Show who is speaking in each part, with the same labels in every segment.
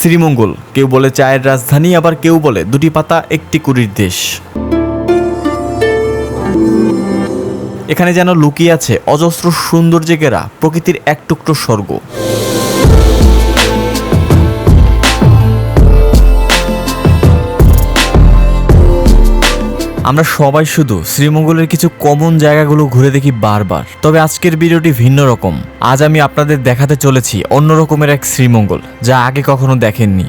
Speaker 1: শ্রীমঙ্গল। কেউ বলে চায়ের রাজধানী, আবার কেউ বলে দুটি পাতা একটি কুড়ির দেশ। এখানে যেন লুকিয়ে আছে অজস্র সৌন্দর্যে ঘেরা প্রকৃতির এক টুকরো স্বর্গ। আমরা সবাই শুধু শ্রীমঙ্গলের কিছু কমন জায়গাগুলো ঘুরে দেখি বারবার। তবে আজকের ভিডিওটি ভিন্ন রকম। আজ আমি আপনাদের দেখাতে চলেছি অন্য রকমের এক শ্রীমঙ্গল, যা আগে কখনো দেখেননি।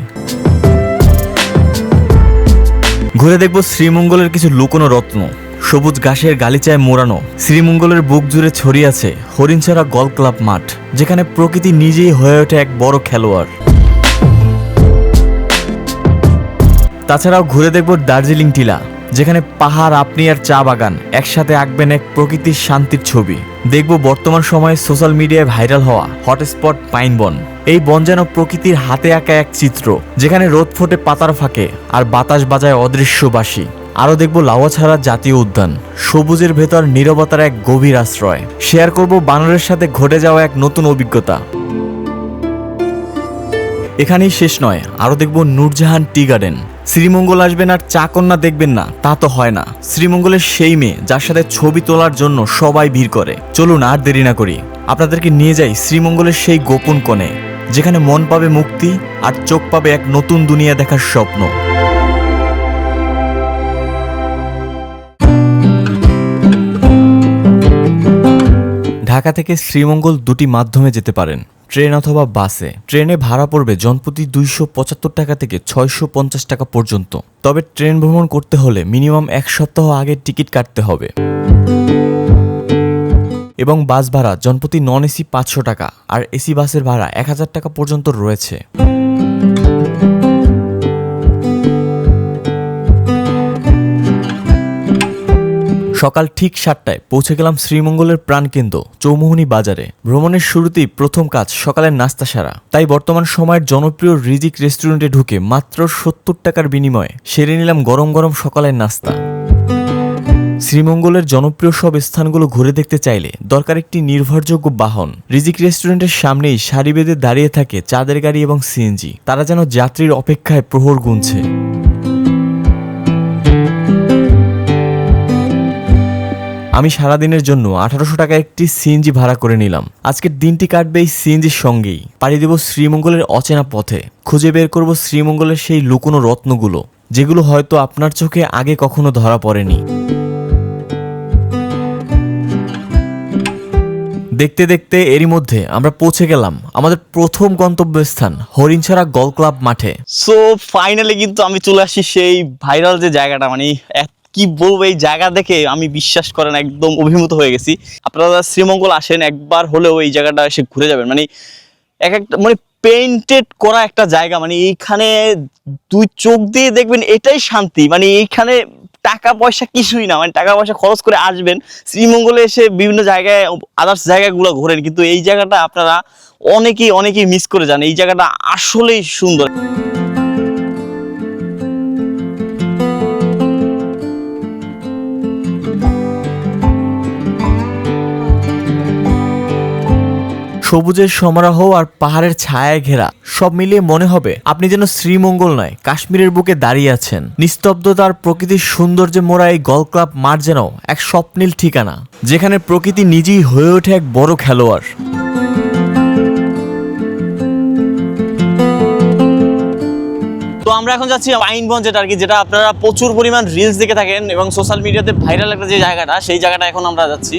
Speaker 1: ঘুরে দেখব শ্রীমঙ্গলের কিছু লুকোনো রত্ন। সবুজ ঘাসের গালিচায় মোড়ানো, শ্রীমঙ্গলের বুক জুড়ে ছড়িয়ে আছে হরিণছড়া গল্ফ ক্লাব মাঠ, যেখানে প্রকৃতি নিজেই হয়ে ওঠে এক বড় খেলোয়াড়। তাছাড়াও ঘুরে দেখব দার্জিলিং টিলা যেখানে পাহাড়, আপনি আর চা বাগান, একসাথে আঁকবেন এক প্রকৃতির শান্তির ছবি। দেখব বর্তমান সময়ে সোশ্যাল মিডিয়ায় ভাইরাল হওয়া হটস্পট পাইন বন। এই বন যেন প্রকৃতির হাতে আঁকা এক চিত্র, যেখানে রোদ ফোটে পাতার ফাঁকে আর বাতাস বাজায় অদৃশ্য বাসি আরও দেখব লাওয়াছাড়া জাতীয় উদ্যান, সবুজের ভেতর নীরবতার এক গভীর আশ্রয়। শেয়ার করব বানরের সাথে ঘটে যাওয়া এক নতুন অভিজ্ঞতা। এখানেই শেষ নয়, আরও দেখব নূরজাহান টি গার্ডেন। শ্রীমঙ্গল আসবেন আর চা কন্যা দেখবেন না, তা তো হয় না। শ্রীমঙ্গলের সেই মেয়ে যার সাথে ছবি তোলার জন্য সবাই ভিড় করে। চলুন আর দেরি না করি। আপনাদেরকে নিয়ে যাই শ্রীমঙ্গলের সেই গোপন কোণে, যেখানে মন পাবে মুক্তি আর চোখ পাবে এক নতুন দুনিয়া দেখার স্বপ্ন। ঢাকা থেকে শ্রীমঙ্গল দুটি মাধ্যমে যেতে পারেন। ট্রেন অথবা বাসে। ট্রেনে ভাড়া পড়বে জনপ্রতি দুইশো পঁচাত্তর টাকা থেকে ছয়শো পঞ্চাশ টাকা পর্যন্ত। তবে ট্রেন ভ্রমণ করতে হলে মিনিমাম এক সপ্তাহ আগে টিকিট কাটতে হবে। এবং বাস ভাড়া জনপ্রতি নন এসি পাঁচশো টাকা, আর এসি বাসের ভাড়া এক হাজার টাকা পর্যন্ত রয়েছে। সকাল ঠিক সাতটায় পৌঁছে গেলাম শ্রীমঙ্গলের প্রাণকেন্দ্র, চৌমুহনী বাজারে। ভ্রমণের শুরুতেই প্রথম কাজ সকালের নাস্তা সারা। তাই বর্তমান সময়ের জনপ্রিয় রিজিক রেস্টুরেন্টে ঢুকে মাত্র সত্তর টাকার বিনিময়ে সেরে নিলাম গরম গরম সকালের নাস্তা। শ্রীমঙ্গলের জনপ্রিয় সব স্থানগুলো ঘুরে দেখতে চাইলে দরকার একটি নির্ভরযোগ্য বাহন। রিজিক রেস্টুরেন্টের সামনেই সারি বেঁধে দাঁড়িয়ে থাকে চাঁদের গাড়ি এবং সিএনজি। তারা যেন যাত্রীর অপেক্ষায় প্রহর গুনছে। আমি সারাদিনের জন্য আঠারোশো টাকা একটি সিএনজি ভাড়া করে নিলাম। আজকের দিনটি কাটবে এই সিএনজির সঙ্গেই। পাড়ি দেব শ্রীমঙ্গলের অচেনা পথে। খুঁজে বের করব শ্রীমঙ্গলের সেই লুকোনো রত্নগুলো, যেগুলো হয়তো আপনার চোখে আগে কখনো ধরা পড়েনি। দেখতে দেখতে এরই মধ্যে আমরা পৌঁছে গেলাম আমাদের প্রথম গন্তব্যস্থান, হরিণছড়া গল ক্লাব মাঠে।
Speaker 2: সো ফাইনালি কিন্তু আমি চলে আসি সেই ভাইরাল যে জায়গাটা মানে এক- কি বলব এই জায়গা দেখে আমি বিশ্বাস করেন একদম অভিভূত হয়ে গেছি। আপনারা শ্রীমঙ্গল আসেন, একবার হলেও এই জায়গাটা এসে ঘুরে যাবেন। মানে এক একটা মানে পেইন্টেড করা একটা জায়গা মানে এইখানে দুই চোখ দিয়ে দেখবেন এটাই শান্তি। মানে এইখানে টাকা পয়সা কিছুই না মানে টাকা পয়সা খরচ করে আসবেন। শ্রীমঙ্গলে এসে বিভিন্ন জায়গায় আদার্স জায়গাগুলো ঘোরেন। কিন্তু এই জায়গাটা আপনারা অনেকেই অনেকেই মিস করে যান। এই জায়গাটা আসলেই সুন্দর।
Speaker 1: সবুজের সমারোহ আর পাহাড়ের ছায়ায় ঘেরা, সব মিলিয়ে মনে হবে আপনি যেন শ্রীমঙ্গল নয়, কাশ্মীরের বুকে দাঁড়িয়ে আছেন। নিস্তব্ধতার প্রকৃতির সৌন্দর্যে মোড়া এই গল ক্লাব মাঠ যেন এক স্বপ্নীল ঠিকানা, যেখানে প্রকৃতি নিজেই হয়ে ওঠে এক বড় খেলোয়াড়।
Speaker 2: আমরা এখন যাচ্ছি আইনগঞ্জ যেটা আর কি যেটা আপনারা প্রচুর পরিমাণ রিলস দেখে থাকেন এবং সোশ্যাল মিডিয়াতে ভাইরাল একটা যে জায়গাটা, সেই জায়গাটা এখন আমরা যাচ্ছি।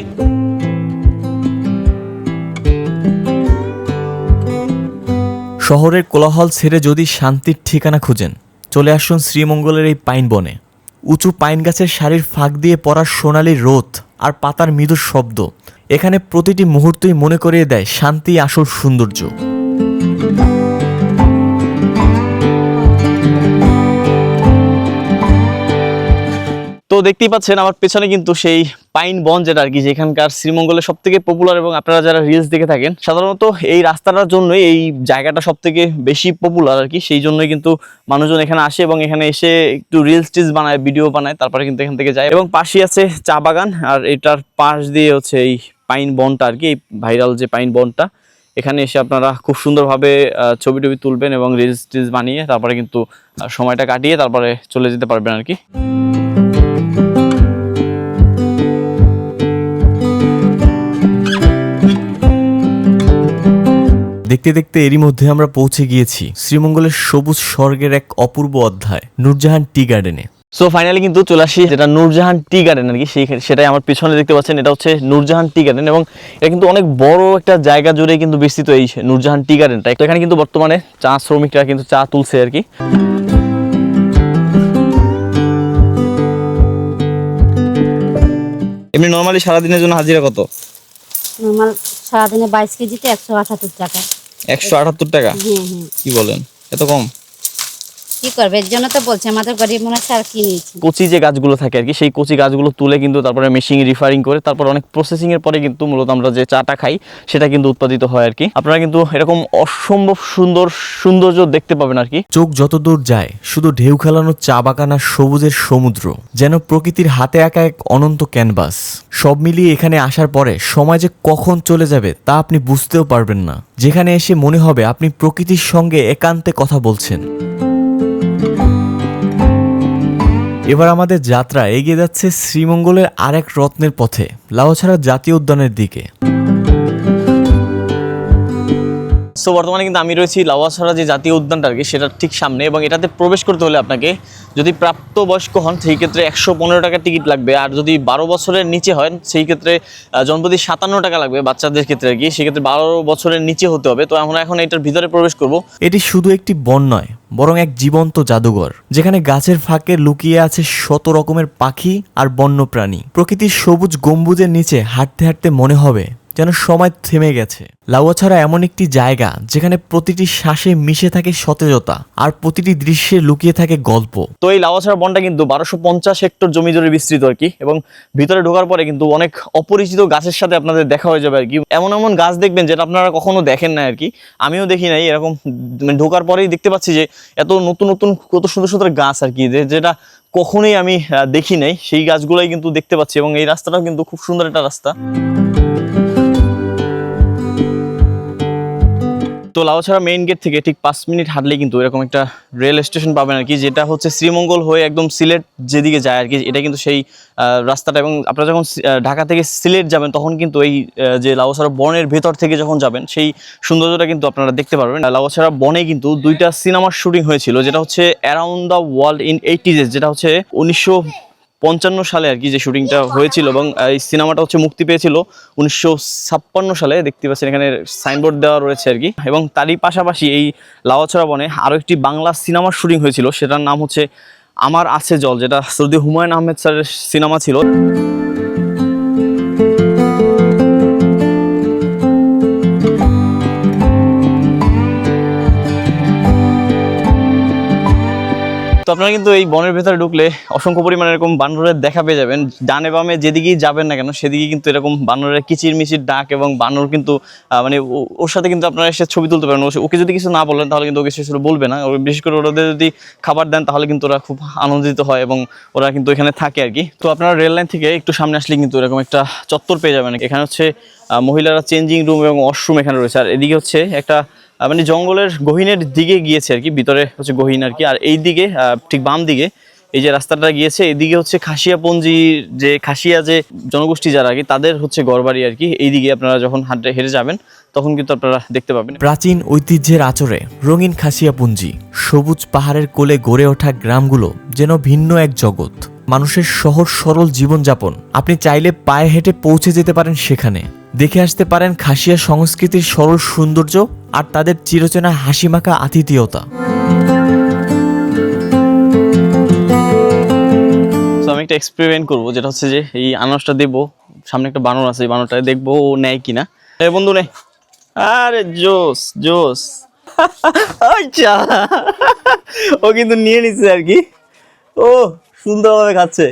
Speaker 1: শহরের কোলাহল ছেড়ে যদি শান্তির ঠিকানা খুঁজেন, চলে আসুন শ্রীমঙ্গলের এই পাইন বনে। উঁচু পাইন গাছের শাড়ির ফাঁক দিয়ে পড়ার সোনালি রোদ আর পাতার মৃদু শব্দ, এখানে প্রতিটি মুহূর্তই মনে করিয়ে দেয় শান্তি আসল সৌন্দর্য।
Speaker 2: তো দেখতেই পাচ্ছেন আমার পেছনে কিন্তু সেই পাইন বন যেটা আর কি, যেখানকার শ্রীমঙ্গলের সব থেকে পপুলার এবং আপনারা যারা রিলস দেখে থাকেন, সাধারণত এই রাস্তাটার জন্যই এই জায়গাটা সব থেকে বেশি পপুলার আর কি, সেই জন্যই কিন্তু মানুষজন এখানে আসে এবং এখানে এসে একটু রিলস টিলস বানায় ভিডিও বানায়, তারপরে কিন্তু এখান থেকে যায়। এবং পাশেই আছে চা বাগান আর এটার পাশ দিয়ে হচ্ছে এই পাইন বনটা আর কি, এই ভাইরাল যে পাইন বনটা। এখানে এসে আপনারা খুব সুন্দরভাবে ছবি টবি তুলবেন এবং রিলস টিলস বানিয়ে তারপরে কিন্তু সময়টা কাটিয়ে তারপরে চলে যেতে পারবেন আর কি।
Speaker 1: দেখতে দেখতে এরই মধ্যে আমরা পৌঁছে গিয়েছি শ্রীমঙ্গলের সবুজ স্বর্গের এক অপূর্ব অধ্যায় নূরজাহান টি গার্ডেনে
Speaker 2: সো ফাইনালি কিন্তু চলে আসি যেটা নূরজাহান টি গার্ডেন আর কি সেই সেটাই আমার পিছনে দেখতে পাচ্ছেন এটা হচ্ছে নূরজাহান টি গার্ডেন এবং এটা কিন্তু অনেক বড় একটা জায়গা জুড়ে কিন্তু বিস্তৃত এই নূরজাহান টি গার্ডেনটা। তো এখানে কিন্তু বর্তমানে চা শ্রমিকরা কিন্তু চা তুলছে আর কি। এমনি নর্মালি সারাদিনের জন্য হাজিরা কত?
Speaker 3: নর্মাল সারাদিনে বাইশ কেজিতে একশো আঠাত্তর টাকা।
Speaker 2: একশো আটাত্তর টাকা? কি বলেন? এত কম?
Speaker 3: কি করবে? এর জন্য তো বলছে আমাদের গরিব মানুষ আর কি
Speaker 2: কচি যে গাছগুলো থাকে আর কি সেই কচি গাছগুলো তুলে কিন্তু তারপরে মেশিন রিফারিং করে তারপর অনেক প্রসেসিং এর পরে কিন্তু মূলত আমরা যে চাটা খাই সেটা কিন্তু উৎপাদিত হয় আর কি। আপনারা কিন্তু এরকম অসম্ভব সুন্দর সৌন্দর্য দেখতে পাবেন আর কি।
Speaker 1: চোখ যতদূর যায় শুধু ঢেউ খেলানো চা বাগান আর সবুজের সমুদ্র যেন প্রকৃতির হাতে আঁকা এক অনন্ত ক্যানভাস সব মিলিয়ে এখানে আসার পরে সময় যে কখন চলে যাবে তা আপনি বুঝতেও পারবেন না। যেখানে এসে মনে হবে আপনি প্রকৃতির সঙ্গে একান্তে কথা বলছেন। এবার আমাদের যাত্রা এগিয়ে যাচ্ছে শ্রীমঙ্গলের আরেক রত্নের পথে লাউছাড়া জাতীয় উদ্যানের দিকে।
Speaker 2: সো বর্তমানে কিন্তু আমি রয়েছি লাওয়াছড়া যে জাতীয় উদ্যানটা আর কি সেটার ঠিক সামনে এবং এটাতে প্রবেশ করতে হলে আপনাকে যদি প্রাপ্তবয়স্ক হন সেই ক্ষেত্রে একশো পনেরো টাকা টিকিট লাগবে। আর যদি বারো বছরের নিচে হয় সেই ক্ষেত্রে জনপ্রতি সাতান্ন টাকা লাগবে বাচ্চাদের ক্ষেত্রে আর কি। সেক্ষেত্রে বারো বছরের নিচে হতে হবে। তো আমরা এখন এটার ভিতরে প্রবেশ করব।
Speaker 1: এটি শুধু একটি বন নয় বরং এক জীবন্ত জাদুঘর, যেখানে গাছের ফাঁকে লুকিয়ে আছে শত রকমের পাখি আর বন্যপ্রাণী। প্রকৃতির সবুজ গম্বুজের নিচে হাঁটতে হাঁটতে মনে হবে যেন সময় থেমে গেছে। লাউয়াছড়া এমন একটি জায়গা যেখানে প্রতিটি শ্বাসে মিশে থাকে সতেজতা আর প্রতিটি দৃশ্যে লুকিয়ে থাকে গল্প।
Speaker 2: তো এই লাওয়াছড়া বনটা কিন্তু বারোশো পঞ্চাশ হেক্টর জমি জুড়ে বিস্তৃত আর কি এবং ভিতরে ঢোকার পরে কিন্তু অনেক অপরিচিত গাছের সাথে আপনাদের দেখা হয়ে যাবে আর কি। এমন এমন গাছ দেখবেন যেটা আপনারা কখনো দেখেন না আর কি। আমিও দেখি নাই, এরকম মানে ঢোকার পরেই দেখতে পাচ্ছি যে এত নতুন নতুন কত সুন্দর সুন্দর গাছ আর কি যেটা কখনোই আমি দেখি নাই। সেই গাছগুলোই কিন্তু দেখতে পাচ্ছি এবং এই রাস্তাটাও কিন্তু খুব সুন্দর একটা রাস্তা। তো লাউছড়া মেইন গেট থেকে ঠিক পাঁচ মিনিট হাঁটলে কিন্তু এরকম একটা রেল স্টেশন পাবেন আর কি, যেটা হচ্ছে শ্রীমঙ্গল হয়ে একদম সিলেট যেদিকে যায় আর কি, এটা কিন্তু সেই রাস্তাটা এবং আপনারা যখন ঢাকা থেকে সিলেট যাবেন তখন কিন্তু এই যে লাউছড়া বনের ভেতর থেকে যখন যাবেন, সেই সৌন্দর্যটা কিন্তু আপনারা দেখতে পারবেন। লাউছড়া বনে কিন্তু দুইটা সিনেমার শুটিং হয়েছিল, যেটা হচ্ছে around the world in eighties যেটা হচ্ছে উনিশশো পঞ্চান্ন সালে আর কি যে শুটিংটা হয়েছিল এবং এই সিনেমাটা হচ্ছে মুক্তি পেয়েছিল উনিশশো ছাপ্পান্ন সালে, দেখতে পাচ্ছেন এখানে সাইনবোর্ড দেওয়া রয়েছে আর কি। এবং তারই পাশাপাশি এই লাওয়াছড়া বনে আরও একটি বাংলা সিনেমার শুটিং হয়েছিল, সেটার নাম হচ্ছে আমার আছে জল, যেটা সৌদি হুমায়ুন আহমেদ স্যারের সিনেমা ছিল। আপনারা কিন্তু এই বনের ভেতরে ঢুকলে অসংখ্য পরিমাণে এরকম বানরের দেখা পেয়ে যাবেন। ডানে বামে যেদিকেই যাবেন না কেন সেদিকে কিন্তু এরকম বানরের কিচির মিচির ডাক এবং বানর কিন্তু মানে ওর সাথে কিন্তু আপনারা এসে ছবি তুলতে পারেন ওকে যদি কিছু না বলেন, তাহলে কিন্তু ওকে কিছু বলবে না। বিশেষ করে ওদের যদি খাবার দেন, তাহলে কিন্তু ওরা খুব আনন্দিত হয় এবং ওরা কিন্তু এখানে থাকে আর কি। তো আপনারা রেল লাইন থেকে একটু সামনে আসলে কিন্তু এরকম একটা চত্বর পেয়ে যাবেন। এখানে হচ্ছে মহিলারা চেঞ্জিং রুম এবং ওয়াশরুম এখানে রয়েছে। আর এদিকে হচ্ছে একটা মানে জঙ্গলের গহীনের দিকে গিয়েছে আর কি, ভিতরে হচ্ছে গহীন আর কি। আর এই দিকে ঠিক বাম দিকে, এই যে রাস্তাটা গিয়েছে, এদিকে হচ্ছে খাসিয়াপঞ্জি যে খাসিয়া যে জনগোষ্ঠী যারা আর কি, তাদের হচ্ছে গড়বাড়ি আর কি। এইদিকে আপনারা যখন হাঁটে হেঁটে যাবেন, তখন কিন্তু আপনারা দেখতে পাবেন।
Speaker 1: প্রাচীন ঐতিহ্যের আচরে রঙিন খাসিয়াপুঞ্জি, সবুজ পাহাড়ের কোলে গড়ে ওঠা গ্রামগুলো যেন ভিন্ন এক জগৎ। মানুষের সহজ সরল জীবনযাপন, আপনি চাইলে পায়ে হেঁটে পৌঁছে যেতে পারেন সেখানে। দেখে আসতে পারেন খাসিয়া সংস্কৃতির সরল সৌন্দর্য আর তাদের চিরচেনা হাসিমাখা আতিথেয়তা।
Speaker 2: আমি একটা এক্সপেরিমেন্ট করব, যেটা হচ্ছে যে এই আনারসটা দেবো সামনে একটা বানর আছে, এই বানরটা দেখব ও নেয় কিনা। এ বন্ধু, নে। আরে, জোস জোস। আচ্ছা। ও কিন্তু নিয়ে নিচ্ছে আর কি। ও, সুন্দরভাবে খাচ্ছে।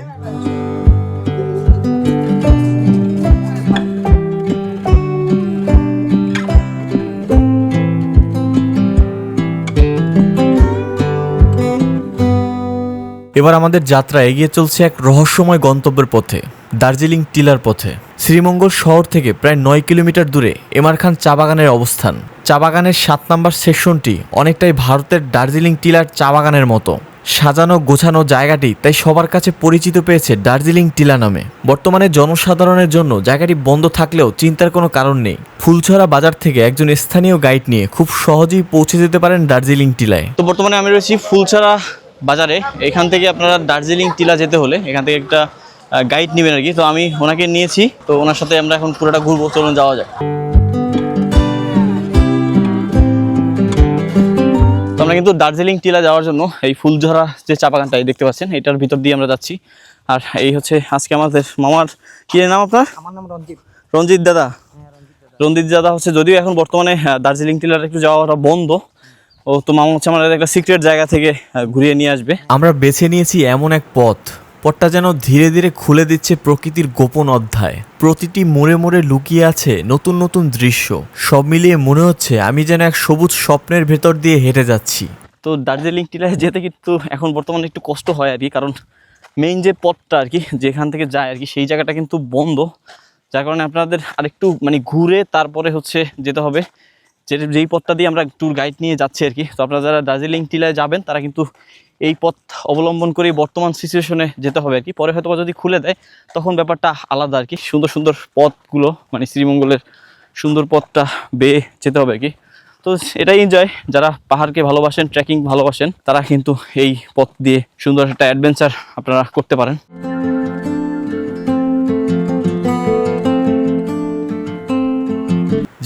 Speaker 1: এবার আমাদের যাত্রা এগিয়ে চলছে এক রহস্যময় গন্তব্যের পথে, দার্জিলিং টিলার পথে। শ্রীমঙ্গল শহর থেকে প্রায় নয় কিলোমিটার দূরে এমার খান চা বাগানের অবস্থান। চা বাগানের সাত নম্বর সেকশনটি অনেকটাই ভারতের দার্জিলিং টিলার চা বাগানের মতো। সাজানো গোছানো জায়গাটি তাই সবার কাছে পরিচিত পেয়েছে দার্জিলিং টিলা নামে। বর্তমানে জনসাধারণের জন্য জায়গাটি বন্ধ থাকলেও চিন্তার কোনো কারণ নেই। ফুলছড়া বাজার থেকে একজন স্থানীয় গাইড নিয়ে খুব সহজেই পৌঁছে যেতে পারেন দার্জিলিং টিলায়।
Speaker 2: তো বর্তমানে আমি রয়েছি ফুলছড়া বাজারে এখান থেকে আপনারা দার্জিলিং টিলা যেতে হলে এখান থেকে একটা গাইড নেবেন আর কি। তো আমি ওনাকে নিয়েছি তো ওনার সাথে আমরা এখন পুরোটা ঘুরবো চলুন যাওয়া যায় তো আমরা কিন্তু দার্জিলিং টিলা যাওয়ার জন্য এই ফুলঝরা যে চা বাগানটা এই দেখতে পাচ্ছেন এটার ভিতর দিয়ে আমরা যাচ্ছি। আর এই হচ্ছে আজকে আমাদের মামার কি নাম আপনার?
Speaker 4: আমার নাম রঞ্জিত।
Speaker 2: রঞ্জিত দাদা। রঞ্জিত দাদা। হচ্ছে যদিও এখন বর্তমানে দার্জিলিং টিলার একটু যাওয়াটা বন্ধ ও তো মামা হচ্ছে আমাদের একটা সিক্রেট জায়গা থেকে ঘুরিয়ে নিয়ে আসবে।
Speaker 1: আমরা বেছে নিয়েছি এমন এক পথ। পথটা যেন ধীরে ধীরে খুলে দিচ্ছে প্রকৃতির গোপন অধ্যায়। প্রতিটি মোড়ে মোড়ে লুকিয়ে আছে নতুন নতুন দৃশ্য। সব মিলিয়ে মনে হচ্ছে আমি যেন এক সবুজ স্বপ্নের ভেতর দিয়ে হেঁটে যাচ্ছি।
Speaker 2: তো দার্জিলিং টিলায় যেতে কিন্তু এখন বর্তমানে একটু কষ্ট হয় আর কি কারণ মেইন যে পথটা আর কি যেখান থেকে যায় আর কি সেই জায়গাটা কিন্তু বন্ধ। যার কারণে আপনাদের আরেকটু মানে ঘুরে তারপরে হচ্ছে যেতে হবে। যে যেই পথটা দিয়ে আমরা ট্যুর গাইড নিয়ে যাচ্ছি আর কি। তো আপনারা যারা দার্জিলিং, টিলায় যাবেন, তারা কিন্তু এই পথ অবলম্বন করেই বর্তমান সিচুয়েশনে যেতে হবে আর কি। পরে হয়তো যদি খুলে দেয়, তখন ব্যাপারটা আলাদা আর কি। সুন্দর সুন্দর পথগুলো মানে শ্রীমঙ্গলের সুন্দর পথটা বেয়ে যেতে হবে আর কি। তো এটাই এনজয় যারা পাহাড়কে ভালোবাসেন ট্রেকিং ভালোবাসেন, তারা কিন্তু এই পথ দিয়ে সুন্দর একটা অ্যাডভেঞ্চার আপনারা করতে পারেন।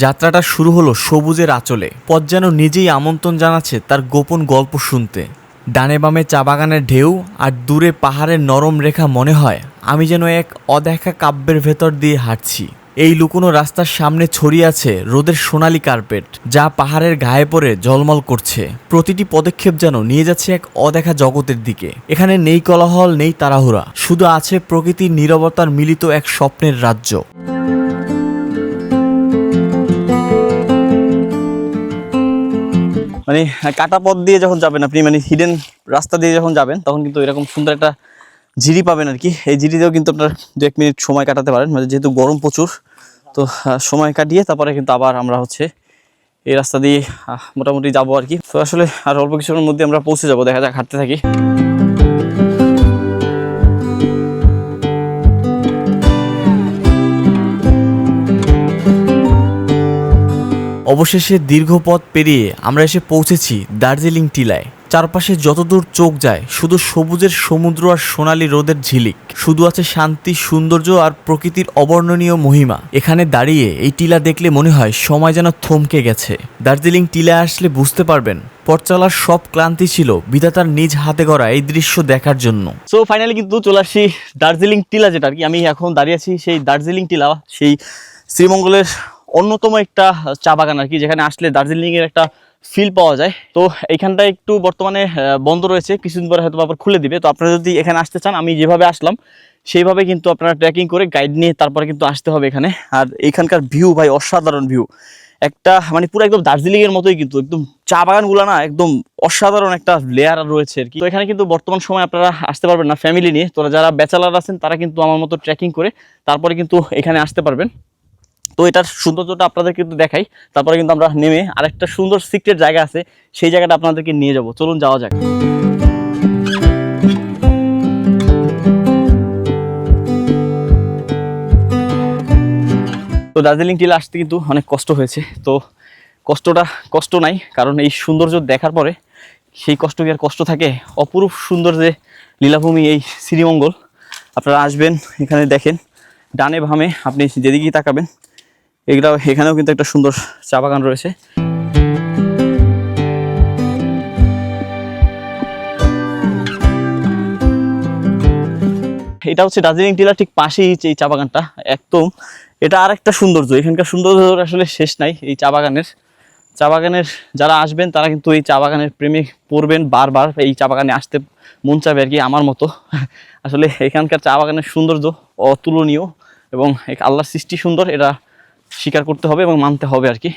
Speaker 1: যাত্রাটা শুরু হলো সবুজের আঁচলে। পথ যেন নিজেই আমন্ত্রণ জানাচ্ছে তার গোপন গল্প শুনতে। ডানে বামে চা বাগানের ঢেউ আর দূরে পাহাড়ের নরম রেখা মনে হয়, আমি যেন এক অদেখা কাব্যের ভেতর দিয়ে হাঁটছি। এই লুকোনো রাস্তার সামনে ছড়িয়ে আছে রোদের সোনালি কার্পেট, যা পাহাড়ের গায়ে পড়ে ঝলমল করছে। প্রতিটি পদক্ষেপ যেন নিয়ে যাচ্ছে এক অদেখা জগতের দিকে। এখানে নেই কোলাহল, নেই তাড়াহুড়া, শুধু আছে প্রকৃতির নীরবতার মিলিত এক স্বপ্নের রাজ্য।
Speaker 2: মানে কাটা পথ দিয়ে যখন যাবেন আপনি মানে হিডেন রাস্তা দিয়ে যখন যাবেন, তখন কিন্তু এরকম সুন্দর একটা ঝিরি পাবেন আর কি। এই ঝিরিতেও কিন্তু আপনার দু এক মিনিট সময় কাটাতে পারেন। মানে যেহেতু গরম প্রচুর, তো সময় কাটিয়ে তারপরে কিন্তু আবার আমরা হচ্ছে এই রাস্তা দিয়ে মোটামুটি যাব আর কি। তো আসলে আর অল্প কিছুর মধ্যে আমরা পৌঁছে যাব। দেখা যাক, হাঁটতে থাকি।
Speaker 1: অবশেষে দীর্ঘ পথ পেরিয়ে আমরা এসে পৌঁছেছি দার্জিলিং টিলায়। চারপাশে যতদূর চোখ যায়, শুধু সবুজের সমুদ্র আর সোনালি রোদের ঝিলিক। শুধু আছে শান্তি, সৌন্দর্য আর প্রকৃতির অবর্ণনীয় মহিমা। এখানে দাঁড়িয়ে এই টিলা দেখলে মনে হয় সময় যেন থমকে গেছে। দার্জিলিং টিলায় আসলে বুঝতে পারবেন, পথ চলার সব ক্লান্তি ছিল বিধাতার নিজ হাতে গড়া এই দৃশ্য দেখার জন্য।
Speaker 2: সো ফাইনালি কিন্তু চলে আসছি দার্জিলিং টিলা যেটা আর কি। আমি এখন দাঁড়িয়ে আছি সেই দার্জিলিং টিলা, সেই শ্রীমঙ্গলের অন্যতম একটা চা বাগান আর কি, যেখানে আসলে দার্জিলিংয়ের একটা ফিল পাওয়া যায়। তো এইখানটা একটু বর্তমানে বন্ধ রয়েছে, কিছুদিন পরে হয়তো আবার খুলে দিবে। তো আপনারা যদি এখানে আসতে চান, আমি যেভাবে আসলাম, সেইভাবে কিন্তু আপনারা ট্রেকিং করে গাইড নিয়ে তারপরে কিন্তু আসতে হবে এখানে। আর এখানকার ভিউ ভাই, অসাধারণ ভিউ একটা মানে পুরো একদম দার্জিলিং এর মতোই কিন্তু, একদম চা বাগানগুলো না, একদম অসাধারণ একটা লেয়ার রয়েছে আর কি। তো এখানে কিন্তু বর্তমান সময় আপনারা আসতে পারবেন না ফ্যামিলি নিয়ে। তোরা যারা ব্যাচেলার আছেন, তারা কিন্তু আমার মতো ট্রেকিং করে তারপরে কিন্তু এখানে আসতে পারবেন। তো এটার সৌন্দর্যটা আপনাদের কিন্তু দেখাই। তারপরে কিন্তু আমরা নেমে আরেকটা সুন্দর সিক্রেট জায়গা আছে, সেই জায়গাটা আপনাদেরকে নিয়ে যাব। চলুন যাওয়া যাক। তো দার্জিলিং টিলা আসতে কিন্তু অনেক কষ্ট হয়েছে। তো কষ্টটা কষ্ট নাই, কারণ এই সৌন্দর্য দেখার পরে সেই কষ্ট কি আর কষ্ট থাকে? অপরূপ সুন্দর যে লীলাভূমি এই শ্রীমঙ্গল। আপনারা আসবেন, এখানে দেখেন, ডানে ভামে আপনি যেদিকেই তাকাবেন এগুলো এখানেও কিন্তু একটা সুন্দর চা বাগান রয়েছে। এটা হচ্ছে দার্জিলিং টিলার ঠিক পাশেই এই চা বাগানটা, একদম। এটা আর একটা সৌন্দর্য, এখানকার সৌন্দর্য আসলে শেষ নাই এই চা বাগানের। চা বাগানের যারা আসবেন, তারা কিন্তু এই চা বাগানের প্রেমে পড়বেন বারবার, এই চা বাগানে আসতে মন চাবে আর কি আমার মতো। আসলে এখানকার চা বাগানের সৌন্দর্য অতুলনীয় এবং আল্লাহর সৃষ্টি সুন্দর, এটা স্বীকার করতে হবে এবং মানতে হবে আর কি।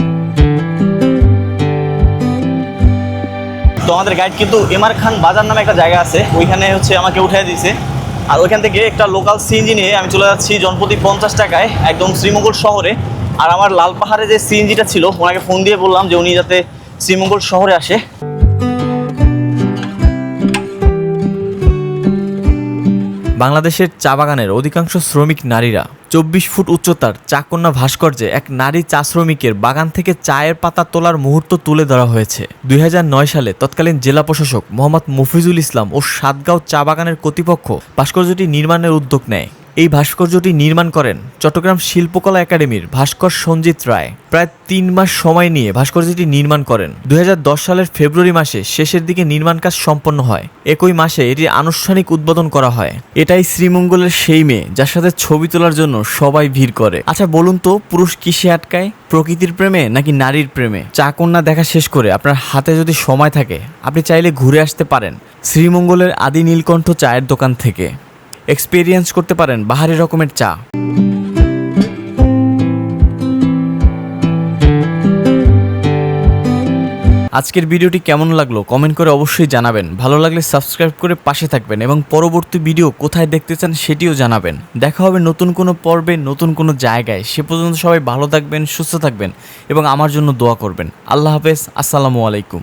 Speaker 2: তো আমাদের গাইড কিন্তু এমআর খান বাজার নামে একটা জায়গা আছে, ওইখানে হচ্ছে আমাকে উঠিয়ে দিয়েছে। আর ওইখান থেকে একটা লোকাল সিএনজি নিয়ে আমি চলে যাচ্ছি জনপ্রতি পঞ্চাশ টাকায়, একদম শ্রীমঙ্গল শহরে। আর আমার লাল পাহাড়ে যে সিএনজিটা ছিল, ওনাকে ফোন দিয়ে বললাম যে উনি যাতে শ্রীমঙ্গল শহরে আসে।
Speaker 1: বাংলাদেশের চা বাগানের অধিকাংশ শ্রমিক নারীরা। চব্বিশ ফুট উচ্চতার চাকন্যা ভাস্কর্যে এক নারী চা শ্রমিকের বাগান থেকে চায়ের পাতা তোলার মুহূর্ত তুলে ধরা হয়েছে। দুই হাজার নয় সালে তৎকালীন জেলা প্রশাসক মোহাম্মদ মফিজুল ইসলাম ও সাতগাঁও চা বাগানের কর্তৃপক্ষ ভাস্কর্যটি নির্মাণের উদ্যোগ নেয়। এই ভাস্কর্যটি নির্মাণ করেন চট্টগ্রাম শিল্পকলা একাডেমির ভাস্কর সঞ্জিত রায়। প্রায় তিন মাস সময় নিয়ে ভাস্কর্যটি নির্মাণ করেন। দু হাজার দশ সালের ফেব্রুয়ারি মাসে শেষের দিকে নির্মাণ কাজ সম্পন্ন হয়। একই মাসে এটির আনুষ্ঠানিক উদ্বোধন করা হয়। এটাই শ্রীমঙ্গলের সেই মেয়ে যার সাথে ছবি তোলার জন্য সবাই ভিড় করে। আচ্ছা বলুন তো, পুরুষ কিসে আটকায়? প্রকৃতির প্রেমে নাকি নারীর প্রেমে? চা কন্যা দেখা শেষ করে আপনার হাতে যদি সময় থাকে, আপনি চাইলে ঘুরে আসতে পারেন শ্রীমঙ্গলের আদি নীলকণ্ঠ চায়ের দোকান থেকে। এক্সপিরিয়েন্স করতে পারেন বাহারি রকমের চা। আজকের ভিডিওটি কেমন লাগল কমেন্ট করে অবশ্যই জানাবেন। ভালো লাগলে সাবস্ক্রাইব করে পাশে থাকবেন এবং পরবর্তী ভিডিও কোথায় দেখতে চান সেটিও জানাবেন। দেখা হবে নতুন কোনো পর্বে, নতুন কোনো জায়গায়। সে পর্যন্ত সবাই ভালো থাকবেন, সুস্থ থাকবেন এবং আমার জন্য দোয়া করবেন। আল্লাহ হাফেজ, আসসালামু আলাইকুম।